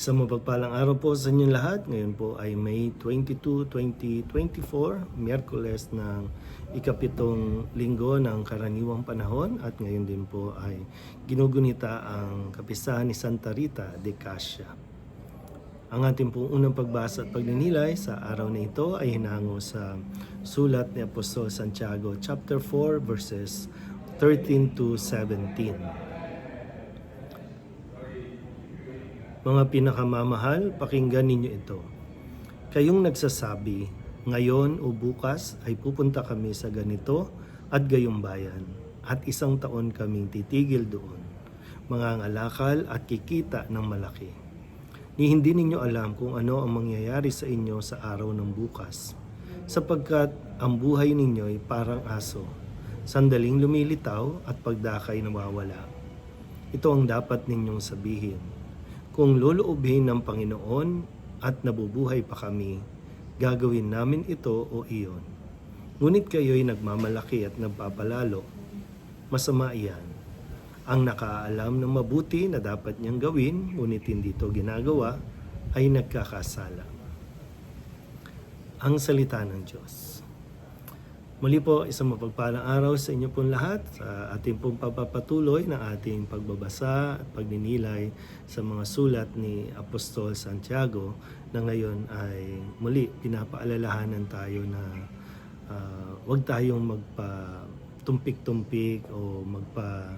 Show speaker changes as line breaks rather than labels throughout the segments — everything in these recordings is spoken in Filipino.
Isang mapagpalang araw po sa inyong lahat. Ngayon po ay May 22, 2024, Miyerkules ng ikapitong linggo ng karaniwang panahon at ngayon din po ay ginugunita ang kapisahan ni Santa Rita de Cassia. Ang ating pong unang pagbasa at pagninilay sa araw na ito ay hinango sa sulat ni Apostol Santiago chapter 4 verses 13 to 17. Mga pinakamamahal, pakinggan ninyo ito. Kayong nagsasabi, ngayon o bukas ay pupunta kami sa ganito at gayong bayan at isang taon kaming titigil doon. Mga ngalakal at kikita ng malaki. Ni hindi ninyo alam kung ano ang mangyayari sa inyo sa araw ng bukas, sapagkat ang buhay ninyo ay parang aso, sandaling lumilitaw at pagdakay nawawala. Ito ang dapat ninyong sabihin. Kung loloobhin ng Panginoon at nabubuhay pa kami, gagawin namin ito o iyon. Ngunit kayo'y nagmamalaki at nagpapalalo. Masama iyan. Ang nakaalam ng mabuti na dapat niyang gawin, ngunit hindi ito ginagawa, ay nagkakasala. Ang salita ng Diyos. Muli po, isang mapagpalang araw sa inyo pong lahat sa ating pong papapatuloy ng ating pagbabasa at pagninilay sa mga sulat ni Apostol Santiago na ngayon ay muli pinapaalalahanan tayo na ah, huwag tayong magpa tumpik-tumpik o magpa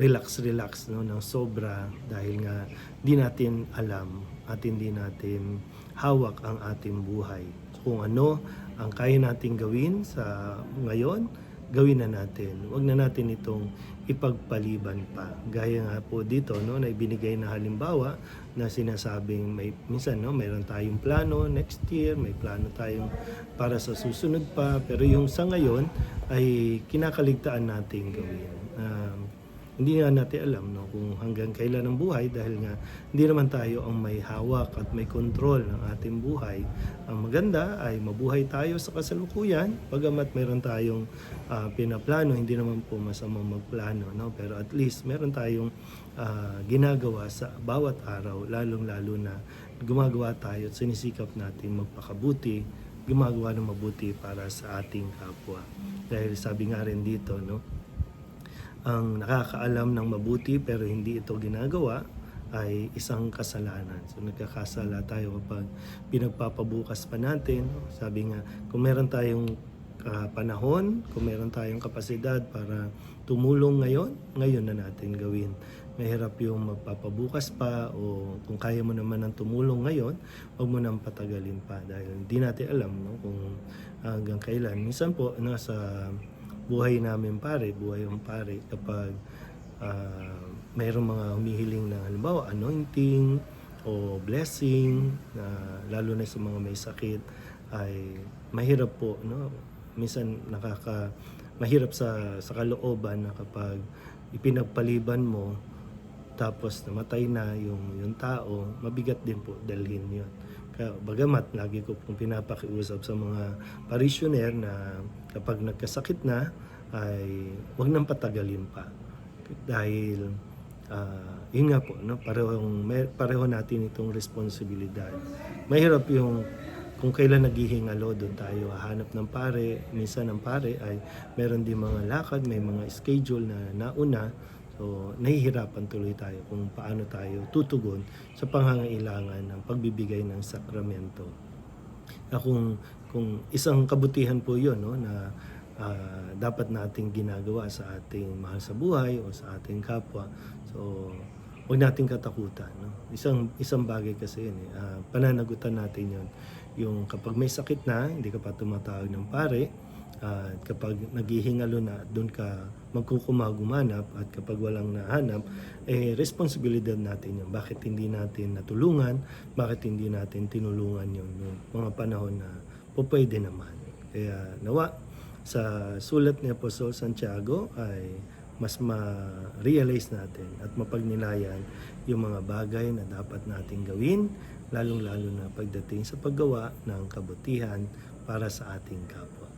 relax-relax no, ng sobra dahil nga di natin alam at hindi natin hawak ang ating buhay. Kung ano ang kaya nating gawin sa ngayon, gawin na natin. Huwag na natin itong ipagpaliban pa. Gaya nga po dito, no, na ibinigay na halimbawa na sinasabing may, minsan no, mayroon tayong plano next year, may plano tayong para sa susunod pa, pero yung sa ngayon ay kinakaligtaan nating gawin. Um, hindi nga natin alam no, kung hanggang kailan ang buhay dahil nga hindi naman tayo ang may hawak at may control ng ating buhay. Ang maganda ay mabuhay tayo sa kasalukuyan, bagamat meron tayong ah, pinaplano, hindi naman po masamang magplano, no? pero at least meron tayong ah, ginagawa sa bawat araw, lalong-lalo na gumagawa tayo at sinisikap natin magpakabuti, gumagawa ng mabuti para sa ating kapwa. Dahil sabi nga rin dito, no, ang nakakaalam ng mabuti pero hindi ito ginagawa ay isang kasalanan. So nagkakasala tayo kapag pinagpapabukas pa natin. Sabi nga, kung meron tayong ah, panahon, kung meron tayong kapasidad para tumulong ngayon, ngayon na natin gawin. Mahirap yung magpapabukas pa o kung kaya mo naman ng tumulong ngayon, huwag mo nang patagalin pa dahil hindi natin alam no, kung hanggang kailan. Minsan po, nasa buhay namin pare, buhay ng pare kapag ah, mayroong mga humihiling ng halimbawa anointing o blessing na lalo na sa mga may sakit ay mahirap po no? Minsan nakaka mahirap sa sa kalooban na kapag ipinagpaliban mo tapos namatay na yung yung tao mabigat din po dalhin yun bagamat lagi ko pong pinapakiusap sa mga parishioner na kapag nagkasakit na ay wag nang patagalin pa. Dahil ah, yun nga po no parehong pareho natin itong responsibilidad. Mahirap yung kung kailan naghihingalo doon tayo hahanap ng pare minsan ang pare ay meron din mga lakad may mga schedule na nauna so nahihirapan tuloy tayo kung paano tayo tutugon sa pangangailangan ng pagbibigay ng sakramento na kung kung isang kabutihan po 'yon no na ah, dapat nating ginagawa sa ating mahal sa buhay o sa ating kapwa. So huwag nating katakutan no. Isang isang bagay kasi 'yun eh. Ah, pananagutan natin 'yon. Yung kapag may sakit na, hindi ka pa tumatawag ng pare, at kapag naghihingalo na, doon ka magkukumagumanap at kapag walang nahanap, eh responsibilidad natin yun. Bakit hindi natin natulungan? Bakit hindi natin tinulungan yun noong mga panahon na po pwede naman? Kaya nawa, sa sulat ni Apostol Santiago ay mas ma-realize natin at mapagnilayan yung mga bagay na dapat nating gawin, lalong-lalo na pagdating sa paggawa ng kabutihan para sa ating kapwa.